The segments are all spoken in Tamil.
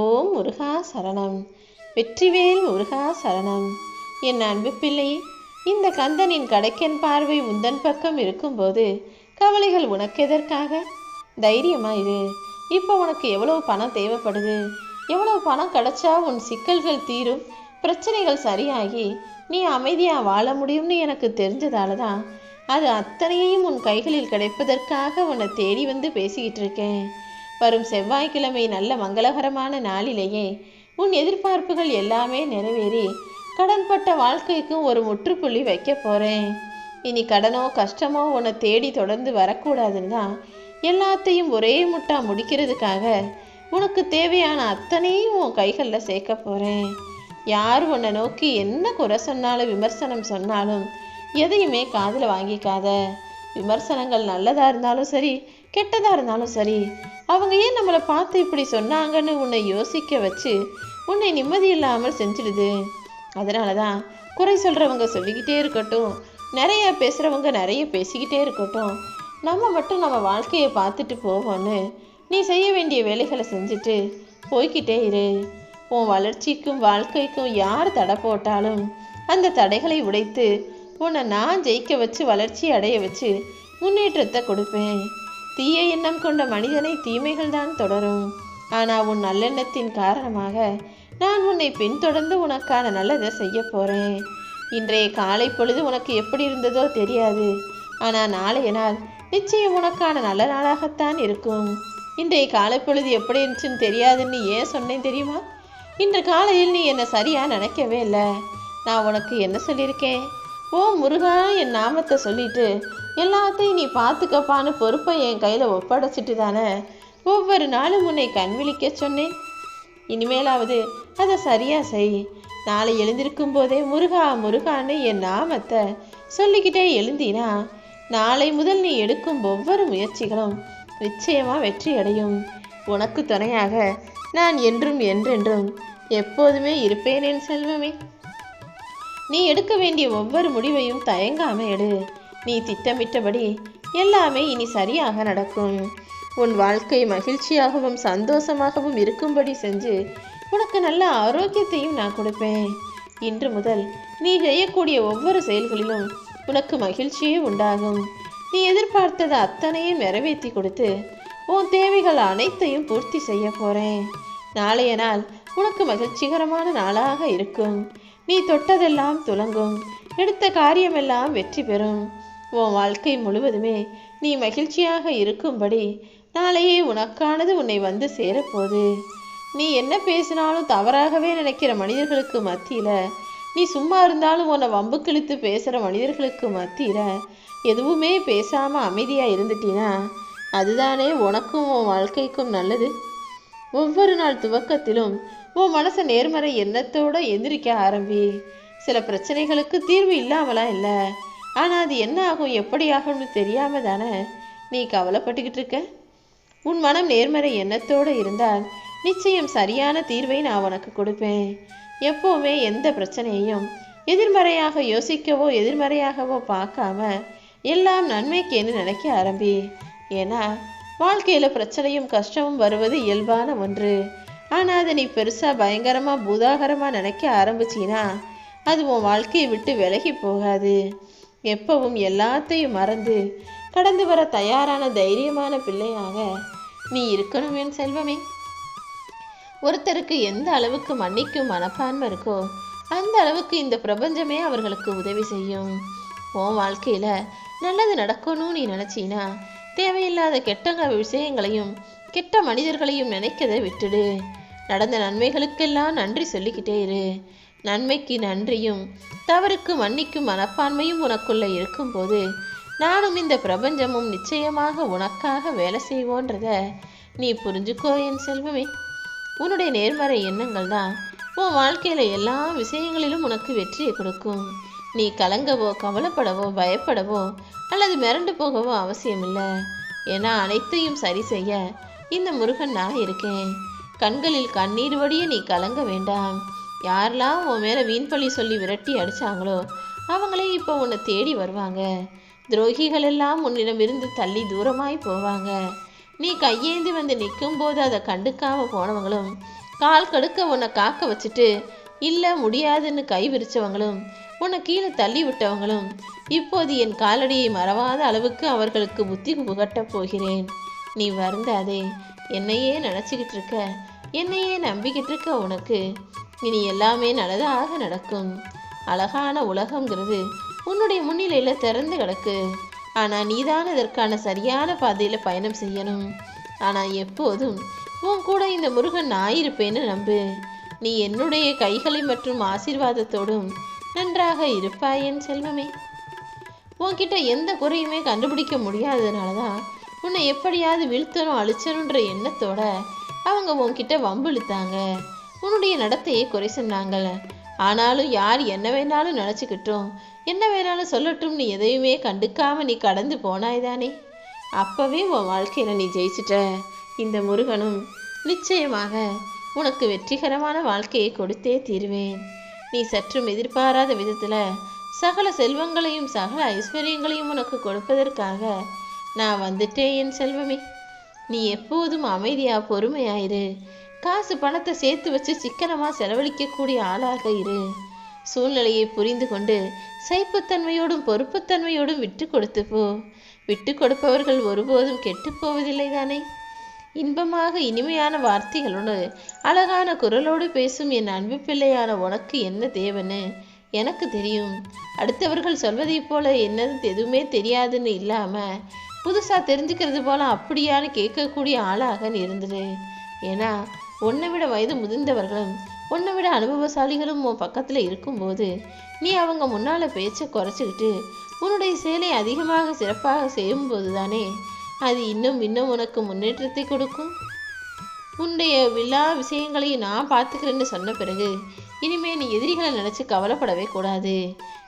ஓம் முருகா சரணம். வெற்றிவேல் முருகா சரணம். என் அன்பு பிள்ளை இந்த கந்தனின் கடைக்கன் பார்வை உந்தன் பக்கம் இருக்கும்போது கவலைகள் உனக்கு எதற்காக? தைரியமா இரு இப்போ உனக்கு எவ்வளவு பணம் தேவைப்படுது? எவ்வளவு பணம் கிடைச்சா உன் சிக்கல்கள் தீரும்? பிரச்சனைகள் சரியாகி நீ அமைதியாக வாழ முடியும்னு எனக்கு தெரிஞ்சதால தான் அது அத்தனையையும் உன் கைகளில் கிடைப்பதற்காக உன்னை தேடி வந்து பேசிக்கிட்டு இருக்கேன். வரும் செவ்வாய்க்கிழமை நல்ல மங்களகரமான நாளிலேயே உன் எதிர்பார்ப்புகள் எல்லாமே நிறைவேறி கடன்பட்ட வாழ்க்கைக்கும் ஒரு முற்றுப்புள்ளி வைக்க போறேன். இனி கடனோ கஷ்டமோ உன்னை தேடி தொடர்ந்து வரக்கூடாதுன்னு தான் எல்லாத்தையும் ஒரே முட்டா முடிக்கிறதுக்காக உனக்கு தேவையான அத்தனையும் உன் கைகளில் சேர்க்க போறேன். யார் உன்னை நோக்கி என்ன குறை சொன்னாலும் விமர்சனம் சொன்னாலும் எதையுமே காதில் வாங்கிக்காத. விமர்சனங்கள் நல்லதா இருந்தாலும் சரி கெட்டதாக இருந்தாலும் சரி அவங்க ஏன் நம்மளை பார்த்து இப்படி சொன்னாங்கன்னு உன்னை யோசிக்க வச்சு உன்னை நிம்மதி இல்லாமல் செஞ்சிடுது? அதனால தான் குறை சொல்கிறவங்க சொல்லிக்கிட்டே இருக்கட்டும் நிறைய பேசுகிறவங்க நிறைய பேசிக்கிட்டே இருக்கட்டும் நம்ம மட்டும் நம்ம வாழ்க்கையை பார்த்துட்டு போவோன்னு நீ செய்ய வேண்டிய வேலைகளை செஞ்சுட்டு போய்க்கிட்டே இரு. உன் வளர்ச்சிக்கும் வாழ்க்கைக்கும் யார் தடை போட்டாலும் அந்த தடைகளை உடைத்து உன்னை நான் ஜெயிக்க வச்சு வளர்ச்சி அடைய வச்சு முன்னேற்றத்தை கொடுப்பேன். தீய எண்ணம் கொண்ட மனிதனை தீமைகள் தான் தொடரும். ஆனால் உன் நல்லெண்ணத்தின் காரணமாக நான் உன்னை பின்தொடர்ந்து உனக்கான நல்லதை செய்ய போகிறேன் இன்றைய காலை பொழுது உனக்கு எப்படி இருந்ததோ தெரியாது. ஆனால் நாளைய நாள் நிச்சயம் உனக்கான நல்ல நாளாகத்தான் இருக்கும். இன்றைய காலை பொழுது எப்படி இருந்துச்சுன்னு தெரியாதுன்னு ஏன் சொன்னேன் தெரியுமா? இன்று காலையில் நீ என்னை சரியாக நினைக்கவே இல்லை. நான் உனக்கு என்ன சொல்லியிருக்கேன்? ஓ முருகா என் நாமத்தை சொல்லிட்டு எல்லாத்தையும் நீ பார்த்துக்கப்பான்னு பொறுப்பை என் கையில் ஒப்படைச்சிட்டு தானே? ஒவ்வொரு நாளும் உன்னை கண் விழிக்க சொன்னேன். இனிமேலாவது அதை சரியாக செய். நாளை எழுந்திருக்கும் போதே முருகா முருகான்னு என் நாமத்தை சொல்லிக்கிட்டே எழுந்தினா நாளை முதல் நீ எடுக்கும் ஒவ்வொரு முயற்சிகளும் நிச்சயமாக வெற்றி அடையும் உனக்கு துணையாக நான் என்றும் என்றென்றும் எப்போதுமே இருப்பேன் என் செல்வமே. நீ எடுக்க வேண்டிய ஒவ்வொரு முடிவையும் தயங்காமல் எடு. நீ திட்டமிட்டபடி எல்லாமே இனி சரியாக நடக்கும். உன் வாழ்க்கை மகிழ்ச்சியாகவும் சந்தோஷமாகவும் இருக்கும்படி செஞ்சு உனக்கு நல்ல ஆரோக்கியத்தையும் நான் கொடுப்பேன். இன்று முதல் நீ செய்யக்கூடிய ஒவ்வொரு செயல்களிலும் உனக்கு மகிழ்ச்சியே உண்டாகும். நீ எதிர்பார்த்ததை அத்தனையும் நிறைவேற்றி கொடுத்து உன் தேவைகள் அனைத்தையும் பூர்த்தி செய்ய போறேன். நாளைய நாள் உனக்கு மகிழ்ச்சிகரமான நாளாக இருக்கும். நீ தொட்டதெல்லாம் துலங்கும். எடுத்த காரியமெல்லாம் வெற்றி பெறும். உன் வாழ்க்கை முழுவதுமே நீ மகிழ்ச்சியாக இருக்கும்படி நாளையே உனக்கானது உன்னை வந்து சேரப்போது நீ என்ன பேசினாலும் தவறாகவே நினைக்கிற மனிதர்களுக்கு மத்தியில நீ சும்மா இருந்தாலும் உன்னை வம்பு கிழித்து பேசுகிற மனிதர்களுக்கு மத்தியில எதுவுமே பேசாமல் அமைதியாக இருந்துட்டினா அதுதானே உனக்கும் உன் வாழ்க்கைக்கும் நல்லது. ஒவ்வொரு நாள் துவக்கத்திலும் உன் மனசை நேர்மறை எண்ணத்தோடு எந்திரிக்க ஆரம்பி. சில பிரச்சனைகளுக்கு தீர்வு இல்லாமலாம் இல்லை? ஆனால் அது என்ன ஆகும் எப்படி ஆகும்னு தெரியாமல் தானே நீ கவலைப்பட்டுக்கிட்டு இருக்க? உன் மனம் நேர்மறை எண்ணத்தோடு இருந்தால் நிச்சயம் சரியான தீர்வை நான் உனக்கு கொடுப்பேன். எப்போவுமே எந்த பிரச்சனையையும் எதிர்மறையாக யோசிக்கவோ எதிர்மறையாகவோ பார்க்காம எல்லாம் நன்மைக்கேன்னு நினைக்க ஆரம்பி. ஏன்னா வாழ்க்கையில் பிரச்சனையும் கஷ்டமும் வருவது இயல்பான ஒன்று. ஆனால் அதை நீ பெருசாக பயங்கரமாக பூதாகரமாக நினைக்க ஆரம்பிச்சின்னா அது உன் வாழ்க்கையை விட்டு விலகி போகாது. எப்பவும் எல்லாத்தையும் மறந்து கடந்து வர தயாரான தைரியமான பிள்ளையாக நீ இருக்கணும் என் செல்வமே. ஒருத்தருக்கு எந்த அளவுக்கு மன்னிக்கும் மனப்பான்மை இருக்கோ அந்த அளவுக்கு இந்த பிரபஞ்சமே அவர்களுக்கு உதவி செய்யும். உன் வாழ்க்கையில நல்லது நடக்கணும்னு நீ நினைச்சீனா தேவையில்லாத கெட்ட விஷயங்களையும் கெட்ட மனிதர்களையும் நினைக்கதை விட்டுடு. நடந்த நன்மைகளுக்கெல்லாம் நன்றி சொல்லிக்கிட்டே இரு. நன்மைக்கு நன்றியும் தவறுக்கு மன்னிக்கும் மனப்பான்மையும் உனக்குள்ளே இருக்கும்போது நானும் இந்த பிரபஞ்சமும் நிச்சயமாக உனக்காக வேலை செய்வோன்றத நீ புரிஞ்சுக்கோ என் செல்வமே. உன்னுடைய நேர்மறை எண்ணங்கள் தான் உன் வாழ்க்கையில் எல்லா விஷயங்களிலும் உனக்கு வெற்றியை கொடுக்கும். நீ கலங்கவோ கவலைப்படவோ பயப்படவோ அல்லது மிரண்டு போகவோ அவசியமில்லை. ஏன்னா அனைத்தையும் சரி செய்ய இந்த முருகன் நான் இருக்கேன். கண்களில் கண்ணீர் வடிய நீ கலங்க வேண்டாம். யாரெல்லாம் உன் மேலே வீண்பழி சொல்லி விரட்டி அடித்தாங்களோ அவங்களே இப்போ உன்னை தேடி வருவாங்க. துரோகிகள் எல்லாம் உன்னிடமிருந்து தள்ளி தூரமாய் போவாங்க. நீ கையேந்தி வந்து நிற்கும் போது அதை கண்டுக்காம போனவங்களும் கால் கடுக்க உன்னை காக்க வச்சுட்டு இல்லை முடியாதுன்னு கை விரிச்சவங்களும் உன்னை கீழே தள்ளி விட்டவங்களும் இப்போது என் காலடியை மறவாத அளவுக்கு அவர்களுக்கு புத்தி புகட்டப் போகிறேன். நீ வருந்தாதே என்னையே நினச்சிக்கிட்டு இருக்க என்னையே நம்பிக்கிட்டு இருக்க உனக்கு. இனி எல்லாமே நல்லதாக நடக்கும். அழகான உலகங்கிறது உன்னுடைய முன்னிலையில் திறந்து கிடக்கு. ஆனால் நீதான் இதற்கான சரியான பாதையில் பயணம் செய்யணும். ஆனால் எப்போதும் உன் கூட இந்த முருகன் நான் இருப்பேன்னு நம்பு. நீ என்னுடைய கைகளை மற்றும் ஆசீர்வாதத்தோடும் நன்றாக இருப்பாய் என் செல்வமே. உன்கிட்ட எந்த குறையுமே கண்டுபிடிக்க முடியாததுனால தான் உன்னை எப்படியாவது வீழ்த்தணும் அழிச்சணுன்ற எண்ணத்தோட அவங்க உன்கிட்ட வம்பு இழுத்தாங்க. உன்னுடைய நடத்தையை குறை சொன்னாங்கள ஆனாலும் யார் என்ன வேணாலும் நினச்சிக்கிட்டோம். என்ன வேணாலும் சொல்லட்டும் நீ எதையுமே கண்டுக்காம நீ கடந்து போனாய்தானே. அப்பவே உன் வாழ்க்கையில் நீ ஜெயிச்சிட்ட. இந்த முருகனும் நிச்சயமாக உனக்கு வெற்றிகரமான வாழ்க்கையை கொடுத்தே தீருவேன். நீ சற்றும் எதிர்பாராத விதத்தில் சகல செல்வங்களையும் சகல ஐஸ்வர்யங்களையும் உனக்கு கொடுப்பதற்காக நான் வந்துட்டேன் என் செல்வமே. நீ எப்போதும் அமைதியா பொறுமையாயிரு காசு பணத்தை சேர்த்து வச்சு சிக்கனமாக செலவழிக்கக்கூடிய ஆளாக இரு. சூழ்நிலையை புரிந்து கொண்டு சைப்புத்தன்மையோடும் பொறுப்புத்தன்மையோடும் விட்டு கொடுத்து போ. விட்டு கொடுப்பவர்கள் ஒருபோதும் கெட்டுப்போவதில்லை தானே? இன்பமாக இனிமையான வார்த்தைகளோடு அழகான குரலோடு பேசும் என் அன்பு பிள்ளையான உனக்கு என்ன தேவன்னு எனக்கு தெரியும். அடுத்தவர்கள் சொல்வதைப் போல என்னது எதுவுமே தெரியாதுன்னு இல்லாமல் புதுசாக தெரிஞ்சுக்கிறது போல அப்படியான்னு கேட்கக்கூடிய ஆளாக இருந்துரு. ஏன்னா உன்னை விட வயது முதிர்ந்தவர்களும் உன்னை விட அனுபவசாலிகளும் உன் பக்கத்தில் இருக்கும்போது நீ அவங்க முன்னால் பேச்சை குறைச்சிக்கிட்டு உன்னுடைய செயலை அதிகமாக சிறப்பாக செய்யும்போது தானே அது இன்னும் இன்னும் உனக்கு முன்னேற்றத்தை கொடுக்கும்? உன்னுடைய எல்லா விஷயங்களையும் நான் பார்த்துக்கிறேன்னு சொன்ன பிறகு இனிமே நீ எதிரிகளை நினச்சி கவலைப்படவே கூடாது.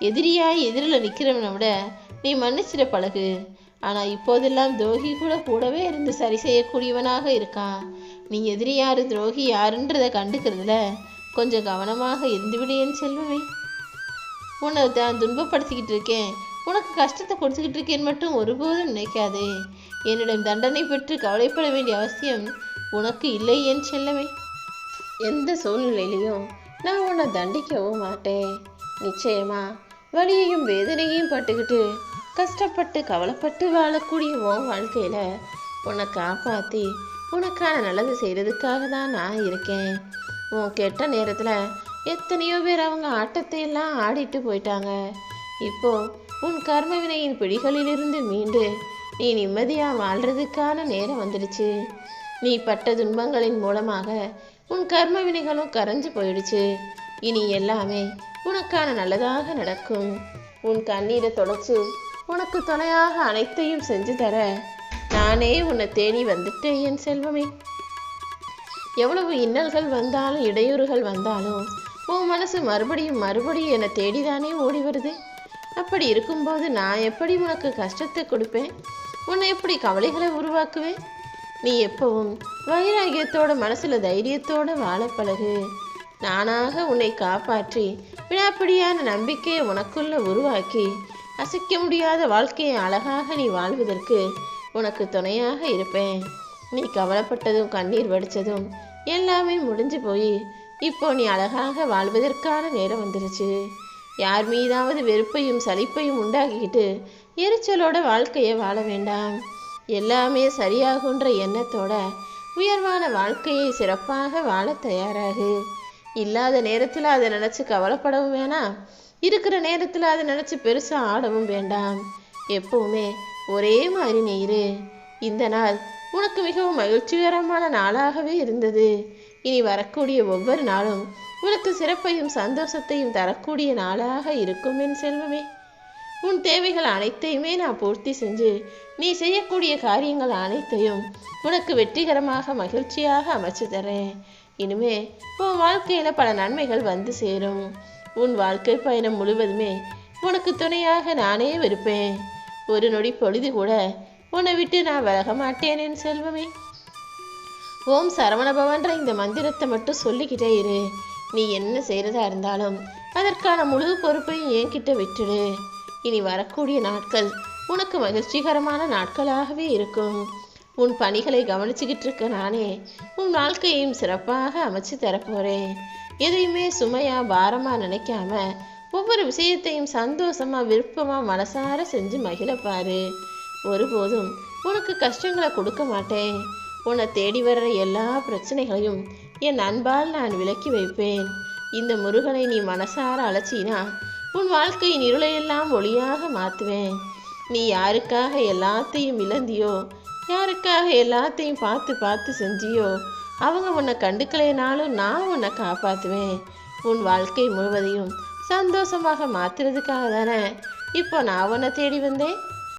எதிரியாய் எதிரில் நிற்கிறவனை விட நீ மன்னிச்சிட பழகு. ஆனால் இப்போதெல்லாம் துரோகி கூட கூடவே இருந்து சரி செய்யக்கூடியவனாக இருக்கான். நீ எதிரி யாரு துரோகி யாருன்றதை கண்டுக்கிறதுல கொஞ்சம் கவனமாக இருந்துவிடு என் செல்வமே. உன்னை தான் துன்பப்படுத்திக்கிட்டு இருக்கேன். உனக்கு கஷ்டத்தை கொடுத்துக்கிட்டு இருக்கேன் மட்டும் ஒருபோதும் நினைக்காதே. என்னிடம் தண்டனை பெற்று கவலைப்பட வேண்டிய அவசியம் உனக்கு இல்லை என் செல்லமே. எந்த சூழ்நிலையிலையும் நான் உன்னை தண்டிக்கவும் மாட்டேன். நிச்சயமா வலியையும் வேதனையும் பட்டுக்கிட்டு கஷ்டப்பட்டு கவலைப்பட்டு வாழக்கூடிய உன் வாழ்க்கையில் உன்னை காப்பாற்றி உனக்கான நல்லது செய்கிறதுக்காக தான் நான் இருக்கேன். உன் கெட்ட நேரத்தில் எத்தனையோ பேர் அவங்க ஆட்டத்தை எல்லாம் ஆடிட்டு போயிட்டாங்க. இப்போ உன் கர்ம வினையின் பிடிகளிலிருந்து மீண்டு நீ நிம்மதியாக வாழ்றதுக்கான நேரம் வந்துடுச்சு. நீ பட்ட துன்பங்களின் மூலமாக உன் கர்ம வினைகளும் கரைஞ்சு போயிடுச்சு. இனி எல்லாமே உனக்கான நல்லதாக நடக்கும். உன் கண்ணீரை தொலைச்சு உனக்கு துணையாக அனைத்தையும் செஞ்சு தர நானே உன்னை தேடி வந்துட்டேன் என் செல்வமே. எவ்வளவு இன்னல்கள் வந்தாலும் இடையூறுகள் வந்தாலும் உன் மனசு மறுபடியும் மறுபடியும் என்னை தேடிதானே ஓடி வருது. அப்படி இருக்கும்போது நான் எப்படி உனக்கு கஷ்டத்தை கொடுப்பேன்? உன்னை எப்படி கவலைகளை உருவாக்குவேன்? நீ எப்பவும் வைராகியத்தோட மனசுல தைரியத்தோட வாழ பழகு. நானாக உன்னை காப்பாற்றி விடாப்பிடியான நம்பிக்கையை உனக்குள்ள உருவாக்கி அசைக்க முடியாத வாழ்க்கையை அழகாக நீ வாழ்வதற்கு உனக்கு துணையாக இருப்பேன். நீ கவலைப்பட்டதும் கண்ணீர் வடித்ததும் எல்லாமே முடிஞ்சு போய் இப்போ நீ அழகாக வாழ்வதற்கான நேரம் வந்துருச்சு. யார் மீதாவது வெறுப்பையும் சலிப்பையும் உண்டாக்கிக்கிட்டு எரிச்சலோட வாழ்க்கையை வாழ வேண்டாம். எல்லாமே சரியாகுன்ற எண்ணத்தோட உயர்வான வாழ்க்கையை சிறப்பாக வாழ தயாராகு. இல்லாத நேரத்தில் அதை நினச்சி கவலைப்படவும் வேணாம். இருக்கிற நேரத்தில் அதை நினச்சி பெருசாக ஆடவும் வேண்டாம். எப்பவுமே ஒரே மாதிரி நீ இரு இந்த நாள் உனக்கு மிகவும் மகிழ்ச்சிகரமான நாளாகவே இருந்தது. இனி வரக்கூடிய ஒவ்வொரு நாளும் உனக்கு சிறப்பையும் சந்தோஷத்தையும் தரக்கூடிய நாளாக இருக்கும் என் செல்வமே. உன் தேவைகள் அனைத்தையுமே நான் பூர்த்தி செஞ்சு நீ செய்யக்கூடிய காரியங்கள் அனைத்தையும் உனக்கு வெற்றிகரமாக மகிழ்ச்சியாக அமைச்சு தரேன். இனிமே உன் வாழ்க்கையில பல நன்மைகள் வந்து சேரும். உன் வாழ்க்கை பயணம் முழுவதுமே உனக்கு துணையாக நானே இருப்பேன். ஒரு நொடி பொழுது கூட உன்னை விட்டு நான் விலக மாட்டேன் என் செல்வமே. ஓம் சரவணபவன்ற இந்த மந்திரத்தை மட்டும் சொல்லிக்கிட்டே இரு. நீ என்ன செய்கிறதா இருந்தாலும் அதற்கான முழு பொறுப்பையும் என்கிட்ட விட்டுடு. இனி வரக்கூடிய நாட்கள் உனக்கு மகிழ்ச்சிகரமான நாட்களாகவே இருக்கும். உன் பணிகளை கவனிச்சுக்கிட்டு இருக்க நானே உன் வாழ்க்கையையும் சிறப்பாக அமைச்சு தரப்போறேன் எதையுமே சுமையா பாரமா நினைக்காம ஒவ்வொரு விஷயத்தையும் சந்தோஷமா விருப்பமா மனசார செஞ்சு மகிழப்பாரு ஒருபோதும் உனக்கு கஷ்டங்களை கொடுக்க மாட்டேன். உன்னை தேடி வர்ற எல்லா பிரச்சனைகளையும் என் அன்பால் நான் விலக்கி வைப்பேன். இந்த முருகனை நீ மனசார அழைச்சினா உன் வாழ்க்கையின் இருளையெல்லாம் ஒளியாக மாற்றுவேன் நீ யாருக்காக எல்லாத்தையும் இழந்தியோ யாருக்காக எல்லாத்தையும் பார்த்து பார்த்து செஞ்சியோ அவங்க உன்னை கண்டுக்கலைனாலும் நான் உன்னை காப்பாற்றுவேன் உன் வாழ்க்கை முழுவதையும் சந்தோஷமாக மாற்றுறதுக்காக தானே? இப்போ நான் உன்னை தேடி வந்தேன்.